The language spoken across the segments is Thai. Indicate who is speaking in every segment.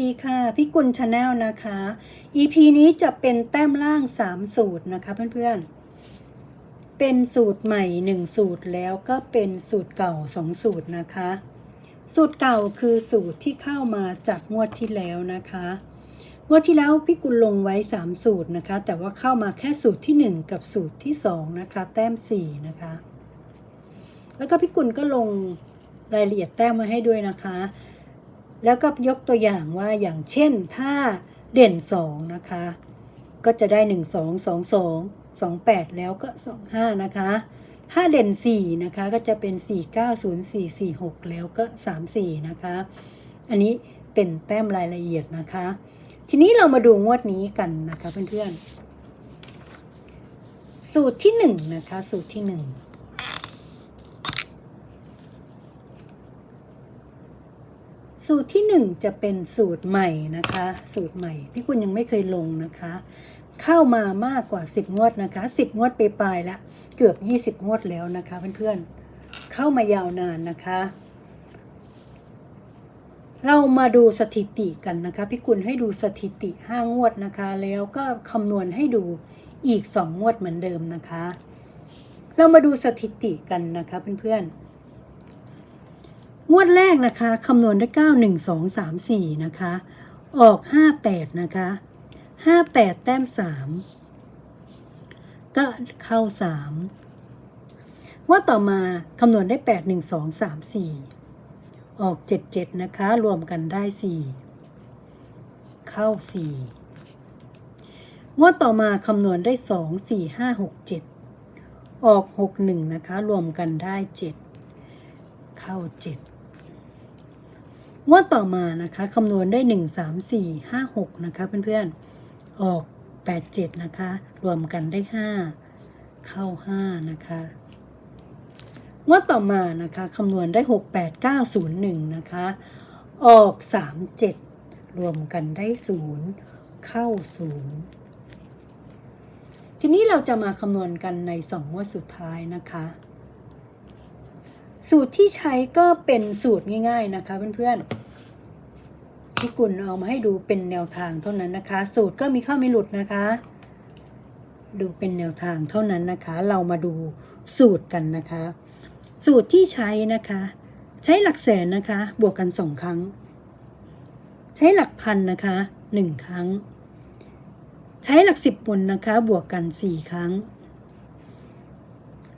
Speaker 1: ดีค่ะพี่กุลชาแนลนะคะ EP นี้จะเป็นแต้มล่าง 3 สูตรนะคะเพื่อนๆ เป็นสูตรใหม่ 1 สูตรแล้วก็เป็นสูตรเก่า 2 สูตรนะคะ สูตรเก่าคือสูตรที่เข้ามาจากงวดที่แล้วนะคะงวดที่แล้วพี่กุลลงไว้ 3 สูตรนะคะ แต่ว่าเข้ามาแค่สูตรทีหนึ่1 กับสูตรที่ 2 นะคะ แต้ม 4 นะคะ แล้วก็พี่กุลก็ลงรายละเอียดแต้มมาให้ด้วยนะคะ แล้วก็ยกตัวอย่างว่าอย่างเช่นถ้าเด่น 2 นะคะ ก็จะได้ 1 2 2 2 2 8 แล้วก็ 2 5 นะคะ ถ้าเด่น 4 นะคะ ก็จะเป็น 4 9 0 4 4 6 แล้วก็ 3 4 นะคะ อันนี้เป็นแต้มรายละเอียดนะคะ ทีนี้เรามาดูงวดนี้กันนะคะเพื่อนๆ สูตรที่ 1 นะคะ สูตรที่ 1 สูตรที่ 1 จะเป็นสูตรใหม่นะคะ สูตรใหม่ พี่คุณยังไม่เคยลงนะคะ เข้ามามากกว่า 10 งวดนะคะ 10 งวดไปปลายละเกือบ 20 งวดแล้วนะคะ เพื่อนๆ เข้ามายาวนานนะคะ เรามาดูสถิติกันนะคะ พี่กุลให้ดูสถิติ 5 งวดนะคะ แล้วก็คำนวณให้ดูอีก 2 งวดเหมือนเดิมนะคะ เรามาดูสถิติกันนะคะเพื่อนๆ งวดแรกนะคะคำนวณได้9 1 2 3 4 นะคะ ออก 58 นะคะ 58 แต้ม 3 ก็เข้า3งวดต่อมาคำนวณได้ 8 1 2 3 4 ออก 77 นะคะ รวมกันได้ 4 เข้า4งวดต่อมาคำนวณได้ 2 4 5 6 7 ออก 61 นะคะ รวมกันได้ 7เข้า7 งวดต่อมานะคะคำนวณได้ 1 3 4 5 6 นะคะเพื่อนๆ ออก 8 7 นะคะ รวมกันได้ 5 เข้า 5 นะคะงวดต่อมานะคะคำนวณได้ 6 8 9 0 1 นะคะ ออก 3 7 รวมกันได้ 0 เข้า 0 ทีนี้เราจะมาคำนวณกันใน 2 งวดสุดท้ายนะคะสูตรที่ใช้ก็เป็นสูตรง่าย ๆ นะคะเพื่อนๆ พี่กุลเอามาให้ดูเป็นแนวทางเท่านั้นนะคะ สูตรก็มีเข้ามีหลุดนะคะ ดูเป็นแนวทางเท่านั้นนะคะ เรามาดูสูตรกันนะคะ สูตรที่ใช้นะคะ ใช้หลักแสนนะคะ บวกกันสองครั้ง ใช้หลักพันนะคะหนึ่งครั้ง ใช้หลักสิบบนนะคะ บวกกันสี่ครั้ง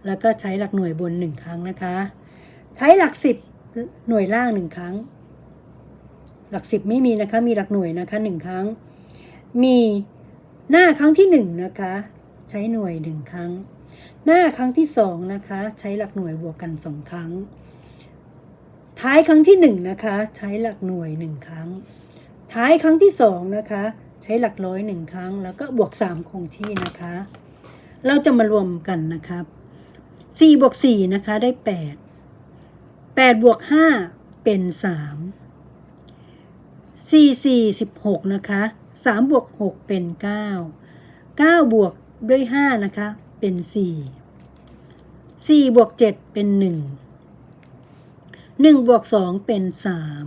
Speaker 1: แล้วก็ใช้หลักหน่วยบนหนึ่งครั้งนะคะ ใช้หลักสิบหน่วยล่างหนึ่งครั้ง หลักสิบไม่มีนะคะ มีหลักหน่วยนะคะหนึ่งครั้ง มีหน้าครั้งที่หนึ่งนะคะ ใช้หน่วยหนึ่งครั้ง หน้าครั้งที่สองนะคะ ใช้หลักหน่วยบวกกันสองครั้ง ท้ายครั้งที่หนึ่งนะคะ ใช้หลักหน่วยหนึ่งครั้ง ท้ายครั้งที่สองนะคะ ใช้หลักร้อยหนึ่งครั้ง แล้วก็บวกสามคงที่นะคะ เราจะมารวมกันนะครับสี่บวกสี่นะคะได้แปดแปดบวกห้าเป็นสาม สี่สี่สิบหกนะคะสามบวกหกเป็นเก้าเก้าบวกด้วยห้านะคะ เป็นสี่สี่บวกเจ็ดเป็นหนึ่งหนึ่งบวกสองเป็นสาม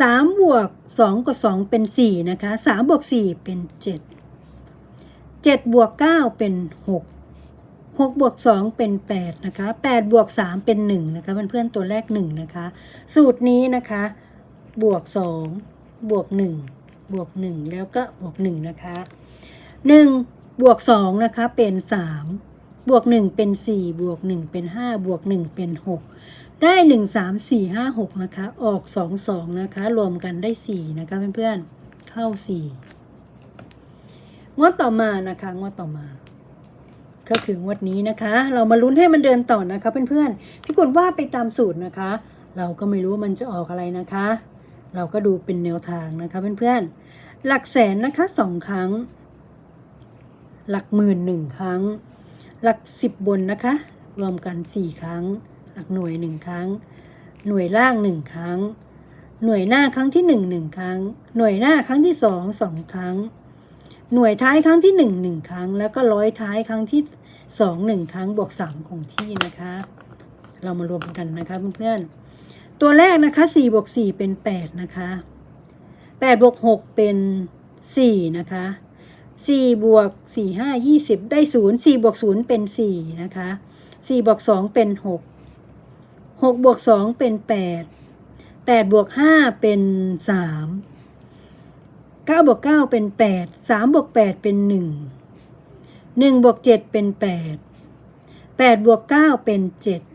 Speaker 1: สามบวกสองกับสองเป็นสี่นะคะสามบวกสี่เป็นเจ็ดเจ็ดบวกเก้าเป็นหกหกบวกสองเป็นแปดนะคะแปดบวกสามเป็นหนึ่งนะคะเพื่อนๆตัวแรกหนึ่งนะคะ สูตรนี้นะคะ บวกสองบวกหนึ่งบวกหนึ่งแล้วก็บวกหนึ่งนะคะหนึ่งบวกสองนะคะเป็นสามบวกหนึ่งเป็นสี่บวกหนึ่งเป็นห้าบวกหนึ่งเป็นหกได้หนึ่งสามสี่ห้าหกนะคะออกสองสองนะคะรวมกันได้สี่นะคะเพื่อนๆเข้าสี่งวดต่อมานะคะงวดต่อมา ก็คืองวดนี้นะคะ เรามาลุ้นให้มันเดินต่อนะคะเพื่อนๆพี่กุลว่าไปตามสูตรนะคะ เราก็ไม่รู้มันจะออกอะไรนะคะ เราก็ดูเป็นแนวทางนะคะเพื่อนๆ หลักแสนนะคะสองครั้ง หลักหมื่นหนึ่งครั้ง หลักสิบบนนะคะ รวมกันสี่ครั้ง หลักหน่วยหนึ่งครั้ง หน่วยล่างหนึ่งครั้ง หน่วยหน้าครั้งที่หนึ่งหนึ่งครั้ง หน่วยหน้าครั้งที่สองสองครั้ง หน่วยท้ายครั้งที่หนึ่งหนึ่งครั้ง แล้วก็ร้อยท้ายครั้งที่สองหนึ่งครั้งบวกสามคงที่นะคะ เรามารวมกันนะคะเพื่อนๆ ตัวแรกนะคะสี่บวกสี่เป็นแปดนะคะ8บวก6เป็น 4 นะคะ4บวก4 5 20 ได้ 0 4บวก0เป็น 4 นะคะ4บวก2เป็น 6 6บวก2เป็น 8 8บวก5เป็น 3 9บวก9เป็น 8 3บวก8เป็น 1 1บวก7เป็น 8 8บวก9เป็น 7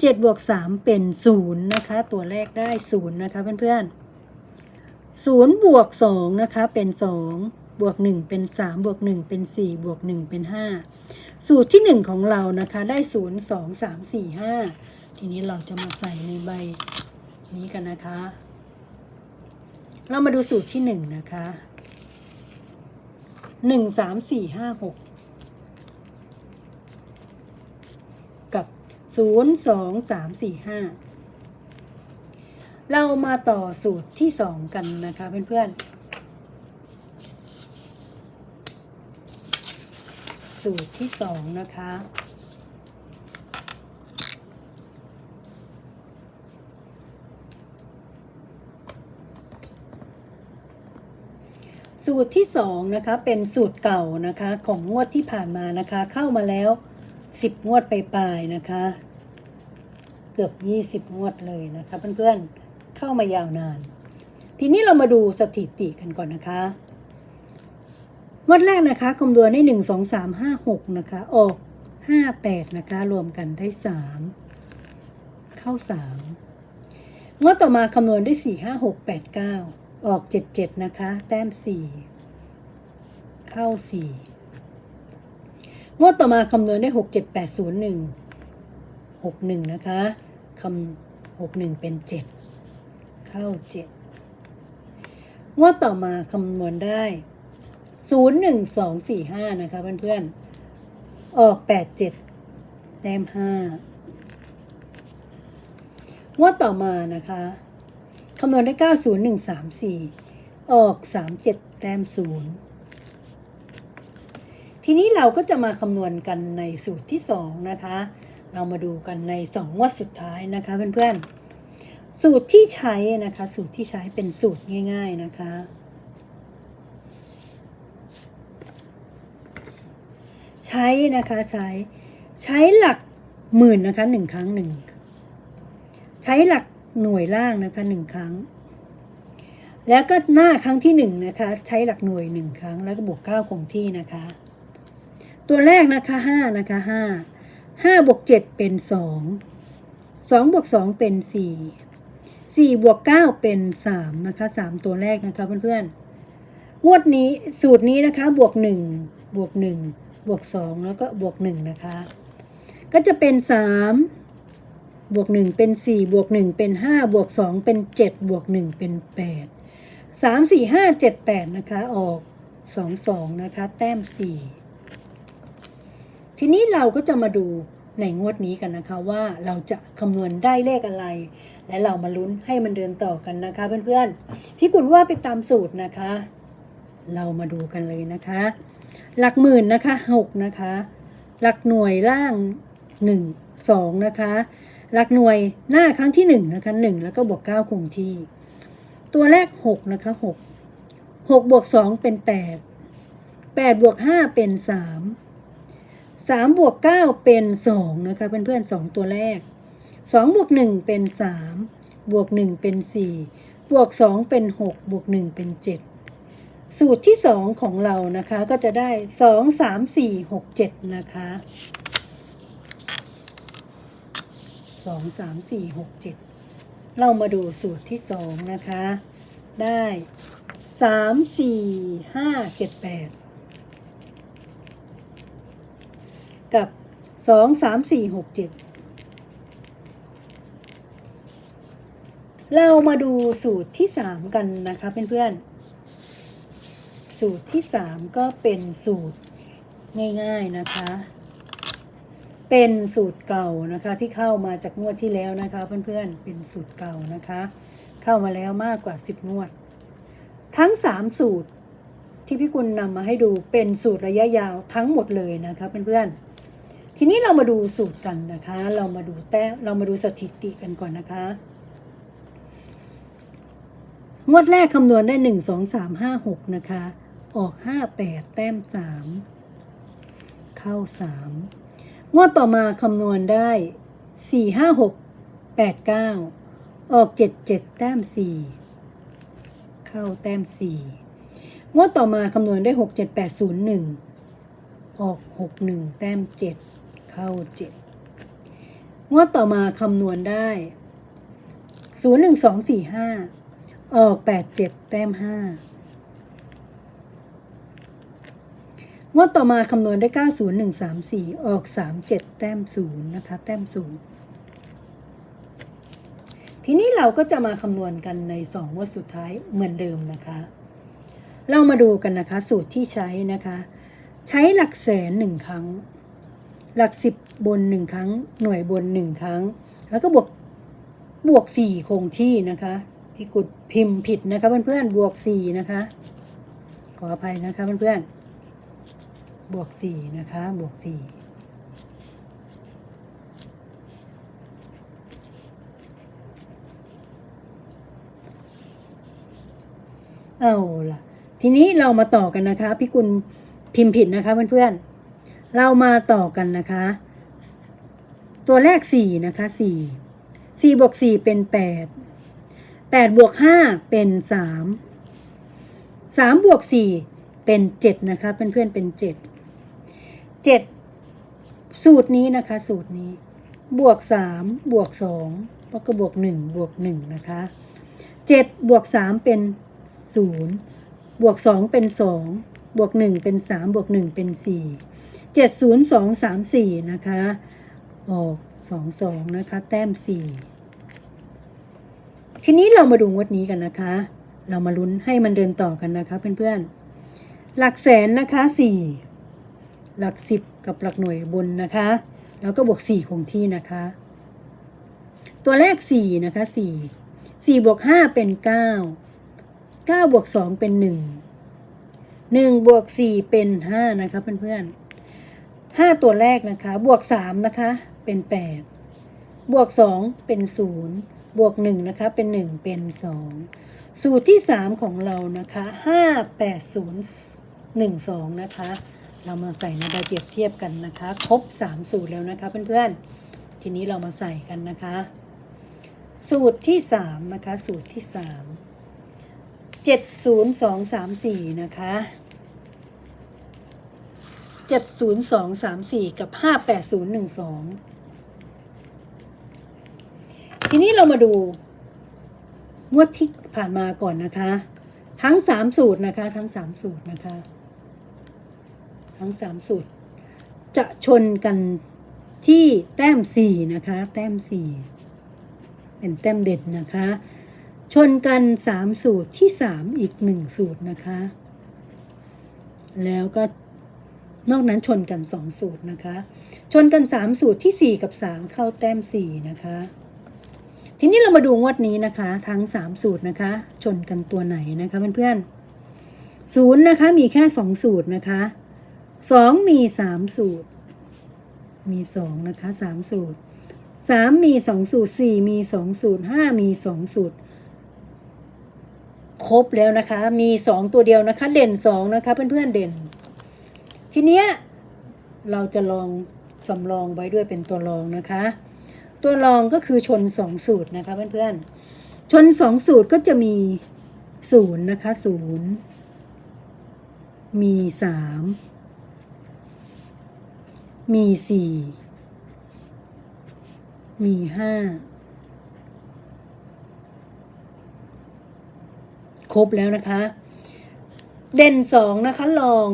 Speaker 1: 7บวก3เป็น 0 นะคะ ตัวแรกได้ 0 นะคะ เพื่อนๆ0บวก2นะคะ เป็น 2 บวก 1 เป็น 3 บวก 1 เป็น 4 บวก 1 เป็น 5 สูตรที่ 1 ของเรานะคะ ได้ 0 2 3 4 5 ทีนี้เราจะมาใส่ในใบนี้กันนะคะ เรามาดูสูตรที่ 1 นะคะ 1 3 4 5 6 กับ 0 2 3 4 5 เรามาต่อสูตรที่ 2 กันนะคะเพื่อนๆ สูตรที่ 2 นะคะสูตรที่สองนะคะเป็นสูตรเก่านะคะของงวดที่ผ่านมานะคะ เข้ามาแล้ว สิบงวดไปปลายนะคะ เกือบยี่สิบงวดเลยนะคะ เพื่อนๆเข้ามายาวนาน ทีนี้เรามาดูสถิติกันก่อนนะคะงวดแรกนะคะคำนวณได้หนึ่งสองสามห้าหกนะคะออกห้าแปดนะคะ รวมกันได้สามเข้าสามงวดต่อมาคำนวณได้สี่ห้าหกแปดเก้าออกเจ็ดเจ็ดนะคะ แต้มสี่เข้าสี่ งวดต่อมาคำนวณได้หกเจ็ดแปดศูนย์หนึ่งหกหนึ่งนะคะคำหกหนึ่งเป็นเจ็ดเข้าเจ็ดงวดต่อมาคำนวณได้ศูนย์หนึ่งสองสี่ห้านะคะเพื่อนๆ ออกแปดเจ็ดแต้มห้างวดต่อมานะคะคำนวณได้ 90134 ออก 37 แต้ม 0 ทีนี้เราก็จะมาคำนวณกันในสูตรที่ 2 นะคะ เรามาดูกันใน 2 งวดสุดท้ายนะคะเพื่อนๆ สูตรที่ใช้นะคะ สูตรที่ใช้เป็นสูตรง่าย ๆนะคะ ใช้นะคะใช้ใช้หลักหมื่นนะคะหนึ่งครั้งหนึ่งใช้หลักหน่วยล่างนะคะหนึ่งครั้ง แล้วก็หน้าครั้งที่หนึ่งนะคะ ใช้หลักหน่วยหนึ่งครั้งแล้วก็บวกเก้าคงที่นะคะ ตัวแรกนะคะห้านะคะห้าห้าบวกเจ็ดเป็นสองสองบวกสองเป็นสี่สี่บวกเก้าเป็นสามนะคะสามตัวแรกนะคะเพื่อนๆงวดนี้สูตรนี้นะคะบวกหนึ่งบวกหนึ่งบวกสองแล้วก็บวกหนึ่งนะคะ ก็จะเป็นสามบวกหนึ่งเป็นสี่บวกหนึ่งเป็นห้าบวกสองเป็นเจ็ดบวกหนึ่งเป็นแปดสามสี่ห้าเจ็ดแปดนะคะออกสองสองนะคะ แต้มสี่ ทีนี้เราก็จะมาดูในงวดนี้กันนะคะว่าเราจะคำนวณได้เลขอะไร และเรามาลุ้นให้มันเดินต่อกันนะคะเพื่อนๆพี่กุลว่าไปตามสูตรนะคะ เรามาดูกันเลยนะคะ หลักหมื่นนะคะหกนะคะ หลักหน่วยล่างหนึ่งสองนะคะ หลักหน่วยหน้าครั้งที่หนึ่งนะคะหนึ่งแล้วก็บวกเก้าคงที่ ตัวแรกหกนะคะหกหกบวกสองเป็นแปดแปดบวกห้าเป็นสาม สามบวกเก้าเป็นสองนะคะเพื่อนๆสองตัวแรกสองบวกหนึ่งเป็นสามบวกหนึ่งเป็นสี่บวกสองเป็นหกบวกหนึ่งเป็นเจ็ดสูตรที่สองของเรานะคะก็จะได้สองสามสี่หกเจ็ดนะคะสองสามสี่หกเจ็ดเรามาดูสูตรที่สองนะคะ ได้สามสี่ห้าเจ็ดแปด กับสองสามสี่หกเจ็ดเรามาดูสูตรที่สามกันนะคะเพื่อนๆ สูตรที่สามก็เป็นสูตรง่ายๆนะคะ เป็นสูตรเก่านะคะที่เข้ามาจากงวดที่แล้วนะคะเพื่อนๆ เป็นสูตรเก่านะคะ เข้ามาแล้วมากกว่า10งวด ทั้ง3สูตรที่พี่กุลนำมาให้ดูเป็นสูตรระยะยาวทั้งหมดเลยนะคะเพื่อนๆ ทีนี้เรามาดูสูตรกันนะคะ เรามาดูแต้มเรามาดูสถิติกันก่อนนะคะงงวดแรกคำนวณได้หนึ่งสองสามห้าหกนะคะ ออกห้าแปดแต้มสามเข้าสามงวดต่อมาคำนวณได้สี่ห้าหกแปดเก้าออกเจ็ดเจ็ดแต้มสี่เข้าแต้มสี่งวดต่อมาคำนวณได้หกเจ็ดแปดศูนย์หนึ่งออกหกหนึ่งแต้มเจ็ด เข้าเจ็ดงวดต่อมาคำนวณได้ศูนย์หนึ่งสองสี่ห้าออกแปดเจ็ดแต้มห้างวดต่อมาคำนวณได้เก้าศูนย์หนึ่งสามสี่ออกสามเจ็ดแต้มศูนย์นะคะแต้มศูนย์ทีนี้เราก็จะมาคำนวณกันในสองงวดสุดท้ายเหมือนเดิมนะคะเรามาดูกันนะคะสูตรที่ใช้นะคะ ใช้หลักแสนหนึ่งครั้ง หลักสิบบนหนึ่งครั้ง หน่วยบนหนึ่งครั้ง แล้วก็บวกบวกสี่คงที่นะคะพี่กุดพิมพ์ผิดนะคะเพื่อนๆบวกสี่นะคะ ขออภัยนะคะเพื่อนๆบวกสี่นะคะบวกสี่เอาล่ะ ทีนี้เรามาต่อกันนะคะ พี่กุลพิมพ์ผิดนะคะเพื่อนๆ เรามาต่อกันนะคะ ตัวแรกสี่นะคะสี่สี่บวกสี่เป็นแปดแปดบวกห้าเป็นสามสามบวกสี่เป็นเจ็ดนะคะเพื่อนๆเป็นเจ็ดเจ็ดสูตรนี้นะคะ สูตรนี้ บวกสามบวกสองแล้วก็บวกหนึ่งบวกหนึ่งนะคะเจ็ดบวกสามเป็นศูนย์บวกสองเป็นสองบวกหนึ่งเป็นสามบวกหนึ่งเป็นสี่ เจ็ดศูนย์สองสามสี่นะคะ ออกสองสองนะคะ แต้มสี่ทีนี้เรามาดูงวดนี้กันนะคะ เรามาลุ้นให้มันเดินต่อกันนะคะเพื่อนๆ หลักแสนนะคะสี่หลักสิบกับหลักหน่วยบนนะคะ แล้วก็บวกสี่คงที่นะคะ ตัวแรกสี่นะคะสี่สี่บวกห้าเป็นเก้าเก้าบวกสองเป็นหนึ่งหนึ่งบวกสี่เป็นห้านะคะเพื่อนๆ ห้าตัวแรกนะคะ บวกสามนะคะ เป็นแปดบวกสองเป็นศูนย์บวกหนึ่งนะคะ เป็นหนึ่งเป็นสองสูตรที่สามของเรานะคะห้าแปดศูนย์หนึ่งสองนะคะ เรามาใส่ในใบเปรียบเทียบกันนะคะ ครบสามสูตรแล้วนะคะ เพื่อนๆ ทีนี้เรามาใส่กันนะคะ สูตรที่สามนะคะ สูตรที่สามเจ็ดศูนย์สองสามสี่นะคะ เจ็ดศูนย์สองสามสี่กับห้าแปดศูนย์หนึ่งสองทีนี้เรามาดูงวดที่ผ่านมาก่อนนะคะ ทั้งสามสูตรนะคะ ทั้งสามสูตรนะคะ ทั้งสามสูตร จะชนกันที่แต้มสี่นะคะ แต้มสี่เป็นแต้มเด่นนะคะ ชนกันสามสูตรที่สามอีกหนึ่งสูตรนะคะ แล้วก็ นอกนั้นชนกันสองสูตรนะคะ ชนกันสามสูตรที่สี่กับสามเข้าแต้มสี่นะคะ ทีนี้เรามาดูงวดนี้นะคะ ทั้งสามสูตรนะคะ ชนกันตัวไหนนะคะเพื่อนๆศูนย์นะคะมีแค่สองสูตรนะคะสองมีสามสูตร มีสองนะคะสามสูตรสามมีสองสูตรสี่มีสองสูตรห้ามีสองสูตรครบแล้วนะคะ มีสองตัวเดียวนะคะ เด่นสองนะคะ เพื่อนๆเด่น ทีเนี้ยเราจะลองสำรองไว้ด้วยเป็นตัวรองนะคะ ตัวรองก็คือชนสองสูตรนะคะเพื่อนๆ ชนสองสูตรก็จะมีศูนย์นะคะศูนย์มีสามมีสี่มีห้าครบแล้วนะคะ เด่นสองนะคะลอง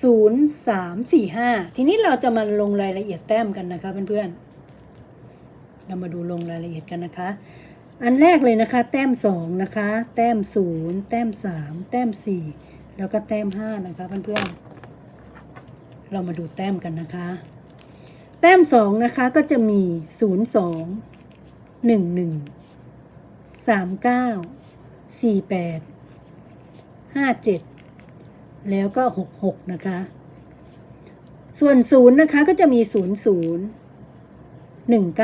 Speaker 1: 0345 ทีนี้เราจะมาลงรายละเอียดแต้มกันนะคะเพื่อนๆ เรามาดูลงรายละเอียดกันนะคะ อันแรกเลยนะคะ แต้ม 2 นะคะ แต้ม 0 แต้ม 3 แต้ม 4 แล้วก็แต้ม 5 นะคะเพื่อนๆ เรามาดูแต้มกันนะคะ แต้ม 2 นะคะก็จะมี 02 11 39 48 57 แล้วก็ 66 นะคะ ส่วน 0 นะคะ ก็จะมี 0 0 1 9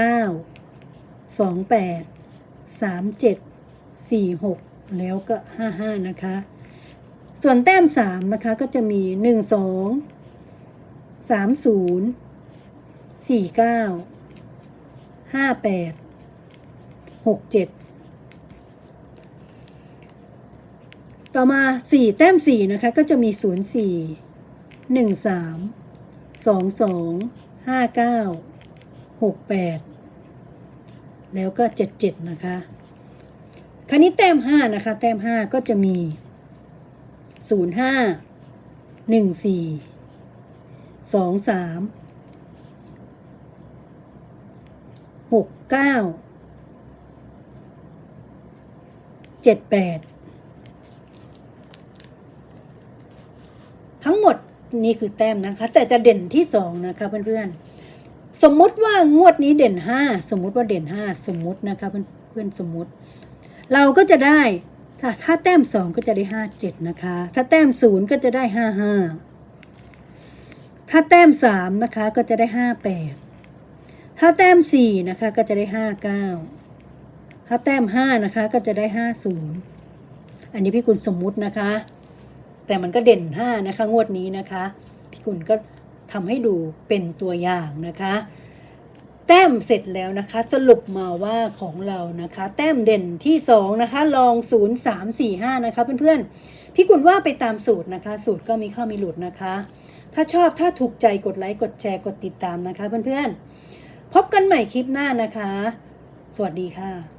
Speaker 1: 2 8 3 7 4 6 แล้วก็ 55 นะคะ ส่วนแต้ม 3 นะคะ ก็จะมี 1 2 3 0 4 9 5 8 6 7 ต่อมา 4 แต้ม 4 นะคะ ก็จะมี 0 4 1 3 2 2 5 9 6 8 แล้วก็ 7 7 นะคะ คราวนี้แต้ม 5 นะคะ แต้ม 5 ก็จะมี 0 5 1 4 2 3 6 9 7 8 นี่คือแต้มนะคะ แต่จะเด่นที่สองนะคะเพื่อนๆ สมมุติว่างวดนี้เด่นห้าสมมุติว่าเด่นห้าสมมุตินะคะเพื่อนๆสมมุติ เราก็จะได้ถ้าถ้าแต้มสองก็จะได้ห้าเจ็ดนะคะ ถ้าแต้มศูนย์ก็จะได้ห้าห้าถ้าแต้มสามนะคะก็จะได้ห้าแปดถ้าแต้มสี่นะคะก็จะได้ห้าเก้าถ้าแต้มห้านะคะก็จะได้ห้าศูนย์อันนี้พี่กุลสมมุตินะคะ แต่มันก็เด่นห้านะคะ งวดนี้นะคะพี่กุลก็ทำให้ดูเป็นตัวอย่างนะคะ แต้มเสร็จแล้วนะคะ สรุปมาว่าของเรานะคะ แต้มเด่นที่สองนะคะลองศูนย์สามสี่ห้านะคะ เพื่อนๆพี่กุลว่าไปตามสูตรนะคะ สูตรก็มีข้ามีหลุดนะคะ ถ้าชอบถ้าถูกใจกดไลค์กดแชร์กดติดตามนะคะ เพื่อนๆพบกันใหม่คลิปหน้านะคะ สวัสดีค่ะ